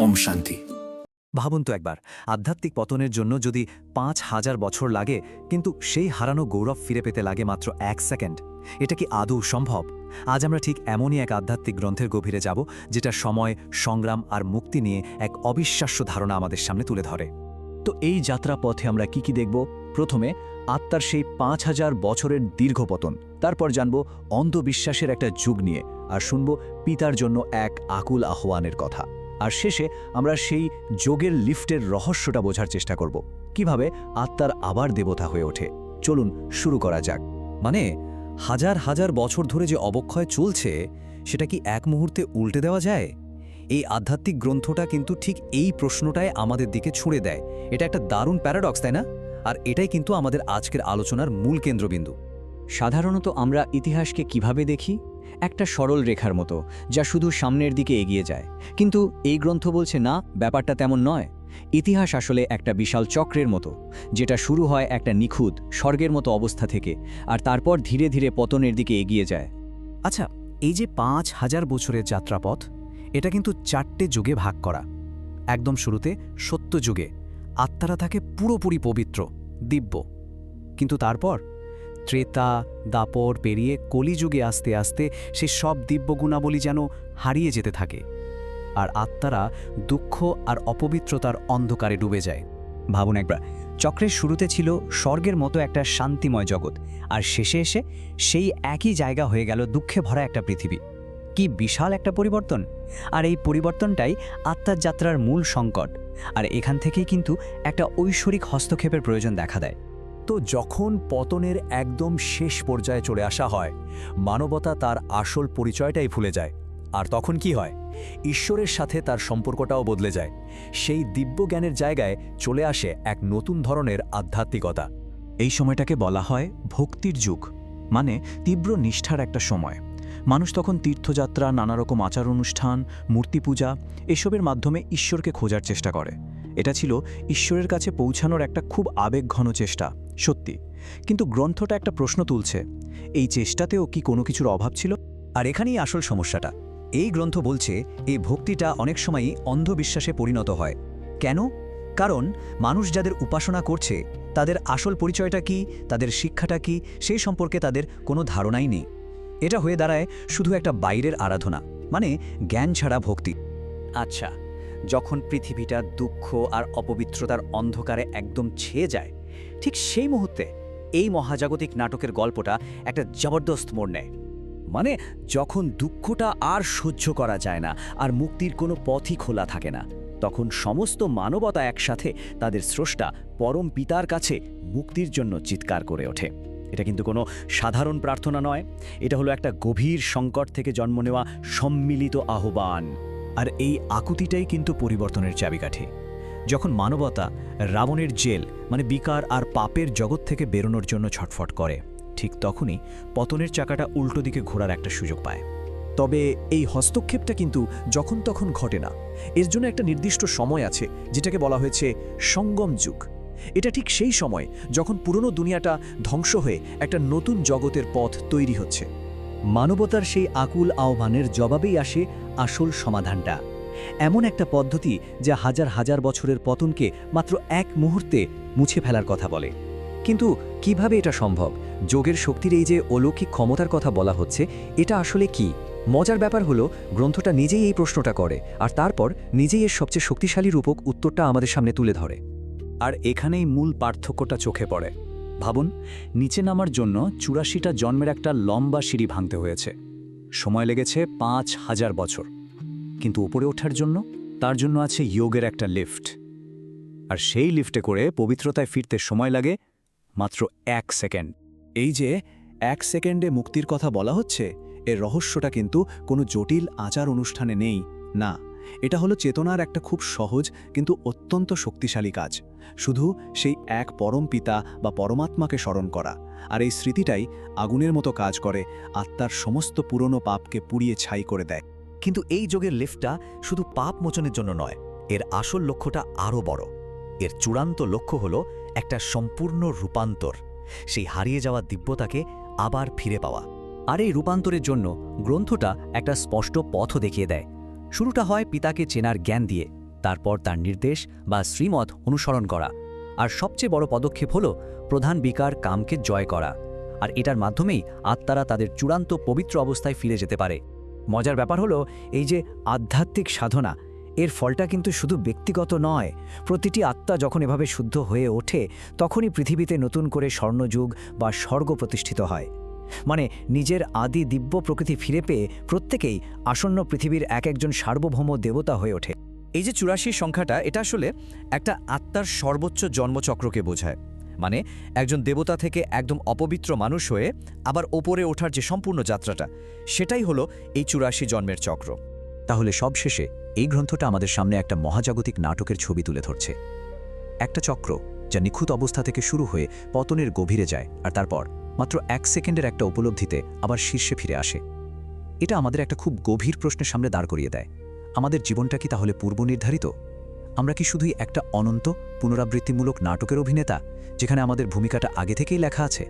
ওম শান্তি। ভাবুন তো একবার, আধ্যাত্মিক পতনের জন্য যদি পাঁচ হাজার বছর লাগে, কিন্তু সেই হারানো গৌরব ফিরে পেতে লাগে মাত্র এক সেকেন্ড, এটা কি আদৌ সম্ভব? আজ আমরা ঠিক এমনই এক আধ্যাত্মিক গ্রন্থের গভীরে যাব, যেটা সময়, সংগ্রাম আর মুক্তি নিয়ে এক অবিশ্বাস্য ধারণা আমাদের সামনে তুলে ধরে। তো এই যাত্রা পথে আমরা কি কি দেখব? প্রথমে, আত্মার সেই পাঁচ হাজার বছরের দীর্ঘ পতন, তারপর জানব অন্ধবিশ্বাসের একটা যুগ নিয়ে, আর শুনব পিতার জন্য এক আকুল আহ্বানের কথা। আর শেষে আমরা সেই যোগের লিফটের রহস্যটা বোঝার চেষ্টা করব। কীভাবে আত্মার আবার দেবতা হয়ে ওঠে। চলুন শুরু করা যাক। মানে হাজার হাজার বছর ধরে যে অবক্ষয় চলছে, সেটা কি এক মুহূর্তে উল্টে দেওয়া যায়? এই আধ্যাত্মিক গ্রন্থটা কিন্তু ঠিক এই প্রশ্নটাই আমাদের দিকে ছুঁড়ে দেয়। এটা একটা দারুণ প্যারাডক্স, তাই না? আর এটাই কিন্তু আমাদের আজকের আলোচনার মূল কেন্দ্রবিন্দু। সাধারণত আমরা ইতিহাসকে কীভাবে দেখি? একটা সরল রেখার মতো, যা শুধু সামনের দিকে এগিয়ে যায়। কিন্তু এই গ্রন্থ বলছে, না, ব্যাপারটা তেমন নয়। ইতিহাস আসলে একটা বিশাল চক্রের মতো, যেটা শুরু হয় একটা নিখুঁত, স্বর্গের মতো অবস্থা থেকে, আর তারপর ধীরে ধীরে পতনের দিকে এগিয়ে যায়। আচ্ছা এই যে পাঁচ হাজার বছরের যাত্রাপথ, এটা কিন্তু চারটে যুগে ভাগ করা। একদম শুরুতে সত্য যুগে, আত্মারা থাকে পুরোপুরি পবিত্র, দিব্য। কিন্তু তারপর ত্রেতা, দাপর পেরিয়ে কলিযুগে আস্তে আস্তে সে সব দিব্য গুণাবলী যেন হারিয়ে যেতে থাকে। আর আত্মারা দুঃখ আর অপবিত্রতার অন্ধকারে ডুবে যায়। ভাবুন একবার, চক্রের শুরুতে ছিল স্বর্গের মতো একটা শান্তিময় জগৎ, আর শেষে এসে সেই একই জায়গা হয়ে গেল দুঃখে ভরা একটা পৃথিবী। কি বিশাল একটা পরিবর্তন! আর এই পরিবর্তনটাই আত্মার যাত্রার মূল সংকট, আর এখান থেকেই কিন্তু একটা ঐশ্বরিক হস্তক্ষেপের প্রয়োজন দেখা দেয়। তো যখন পতনের একদম শেষ পর্যায়ে চলে আসা হয়, মানবতা তার আসল পরিচয়টাই ভুলে যায়। আর তখন কি হয়? ঈশ্বরের সাথে তার সম্পর্কটাও বদলে যায়। সেই দিব্য জ্ঞানের জায়গায় চলে আসে এক নতুন ধরনের আধ্যাত্মিকতা। এই সময়টাকে বলা হয় ভক্তির যুগ মানে তীব্র নিষ্ঠার একটা সময়। মানুষ তখন তীর্থযাত্রা, নানারকম আচার অনুষ্ঠান মূর্তি পূজা এসবের মাধ্যমে ঈশ্বরকে খোঁজার চেষ্টা করে। এটা ছিল ঈশ্বরের কাছে পৌঁছানোর একটা খুব আবেগঘন চেষ্টা, সত্যি। কিন্তু গ্রন্থটা একটা প্রশ্ন তুলছে, এই চেষ্টাতেও কি কোনো কিছুর অভাব ছিল? আর এখানেই আসল সমস্যাটা। এই গ্রন্থ বলছে, এই ভক্তিটা অনেক সময়ই অন্ধবিশ্বাসে পরিণত হয়। কেন? কারণ মানুষ যাদের উপাসনা করছে, তাদের আসল পরিচয়টা কি, তাদের শিক্ষাটা কি, সেই সম্পর্কে তাদের কোনো ধারণাই নেই। এটা হয়ে দাঁড়ায় শুধু একটা বাইরের আরাধনা মানে জ্ঞান ছাড়া ভক্তি। আচ্ছা যখন পৃথিবীটা দুঃখ আর অপবিত্রতার অন্ধকারে একদম ছেয়ে যায়, ঠিক সেই মুহূর্তে এই মহাজাগতিক নাটকের গল্পটা একটা জবরদস্ত মোড় নেয়। মানে যখন দুঃখটা আর সহ্য করা যায় না আর মুক্তির কোনো পথই খোলা থাকে না, তখন সমস্ত মানবতা একসাথে তাদের স্রষ্টা পরম পিতার কাছে মুক্তির জন্য চিৎকার করে ওঠে। এটা কিন্তু কোনো সাধারণ প্রার্থনা নয়। এটা হলো একটা গভীর সংকট থেকে জন্ম নেওয়া সম্মিলিত আহ্বান। আর এই আকুতিটাই কিন্তু পরিবর্তনের চাবিকাঠি। যখন মানবতা রাবণের জেল মানে বিকার আর পাপের জগৎ থেকে বেরোনোর জন্য ছটফট করে, ঠিক তখনই পতনের চাকাটা উল্টো দিকে ঘোরার একটা সুযোগ পায়। তবে এই হস্তক্ষেপটা কিন্তু যখন তখন ঘটে না। এর জন্য একটা নির্দিষ্ট সময় আছে, যেটাকে বলা হয়েছে সঙ্গম যুগ। এটা ঠিক সেই সময় যখন পুরনো দুনিয়াটা ধ্বংস হয়ে একটা নতুন জগতের পথ তৈরি হচ্ছে। মানবতার সেই আকুল আহ্বানের জবাবেই আসে আসল সমাধানটা। এমন একটা পদ্ধতি যা হাজার হাজার বছরের পতনকে মাত্র এক মুহূর্তে মুছে ফেলার কথা বলে। কিন্তু কীভাবে এটা সম্ভব? যোগের শক্তির এই যে অলৌকিক ক্ষমতার কথা বলা হচ্ছে, এটা আসলে কি? মজার ব্যাপার হলো, গ্রন্থটা নিজেই এই প্রশ্নটা করে, আর তারপর নিজেই এর সবচেয়ে শক্তিশালী রূপক উত্তরটা আমাদের সামনে তুলে ধরে। আর এখানেই মূল পার্থক্যটা চোখে পড়ে। ভাবুন, নিচে নামার জন্য চুরাশিটা জন্মের একটা লম্বা সিঁড়ি ভাঙতে হয়েছে। সময় লেগেছে পাঁচ হাজার বছর। কিন্তু উপরে ওঠার জন্য, তার জন্য আছে যোগের একটা লিফট। আর সেই লিফটে করে পবিত্রতায় ফিরতে সময় লাগে মাত্র এক সেকেন্ড। এই যে এক সেকেন্ডে মুক্তির কথা বলা হচ্ছে, এর রহস্যটা কিন্তু কোনো জটিল আচার অনুষ্ঠানে নেই, না। এটা হলো চেতনার একটা খুব সহজ কিন্তু অত্যন্ত শক্তিশালী কাজ। শুধু সেই এক পরম পিতা বা পরমাত্মাকে স্মরণ করা। আর এই স্মৃতিটাই আগুনের মতো কাজ করে, আত্মার সমস্ত পুরনো পাপকে পুড়িয়ে ছাই করে দেয়। কিন্তু এই যোগের লিফটটা শুধু পাপ মোচনের জন্য নয়, এর আসল লক্ষ্যটা আরও বড়। এর চূড়ান্ত লক্ষ্য হল একটা সম্পূর্ণ রূপান্তর, সেই হারিয়ে যাওয়া দিব্যতাকে আবার ফিরে পাওয়া। আর এই রূপান্তরের জন্য গ্রন্থটা একটা স্পষ্ট পথও দেখিয়ে দেয় শুরুটা হয় পিতাকে চেনার জ্ঞান দিয়ে, তারপর তার নির্দেশ বা শ্রীমত অনুসরণ করা। আর সবচেয়ে বড় পদক্ষেপ হল প্রধান বিকার কামকে জয় করা। আর এটার মাধ্যমেই আত্মারা তাদের চূড়ান্ত পবিত্র অবস্থায় ফিরে যেতে পারে। মজার ব্যাপার হলো এই যে আধ্যাত্মিক সাধনা, এর ফলটা কিন্তু শুধু ব্যক্তিগত নয়। প্রতিটি আত্মা যখন এভাবে শুদ্ধ হয়ে ওঠে, তখনই পৃথিবীতে নতুন করে স্বর্ণযুগ বা স্বর্গ প্রতিষ্ঠিত হয়। মানে নিজের আদি দিব্য প্রকৃতি ফিরে পেয়ে প্রত্যেকেই আসন্ন পৃথিবীর এক একজন সার্বভৌম দেবতা হয়ে ওঠে। এই যে চুরাশি সংখ্যাটা, এটা আসলে একটা আত্মার সর্বোচ্চ জন্মচক্রকে বোঝায়। মানে একজন দেবতা থেকে একদম অপবিত্র মানুষ হয়ে আবার ওপরে ওঠার যে সম্পূর্ণ যাত্রাটা, সেটাই হলো এই চুরাশি জন্মের চক্র। তাহলে সবশেষে এই গ্রন্থটা আমাদের সামনে একটা মহাজাগতিক নাটকের ছবি তুলে ধরছে। একটা চক্র যা নিখুঁত অবস্থা থেকে শুরু হয়ে পতনের গভীরে যায়, আর তারপর মাত্র এক সেকেন্ডের একটা উপলব্ধিতে আবার শীর্ষে ফিরে আসে। এটা আমাদের একটা খুব গভীর প্রশ্নের সামনে দাঁড় করিয়ে দেয়। আমাদের জীবনটা কি তাহলে পূর্ব নির্ধারিত? আমরা কি শুধুই একটা অনন্ত, পুনরাবৃত্তিমূলক নাটকের অভিনেতা, যেখানে আমাদের ভূমিকাটা আগে থেকেই লেখা আছে?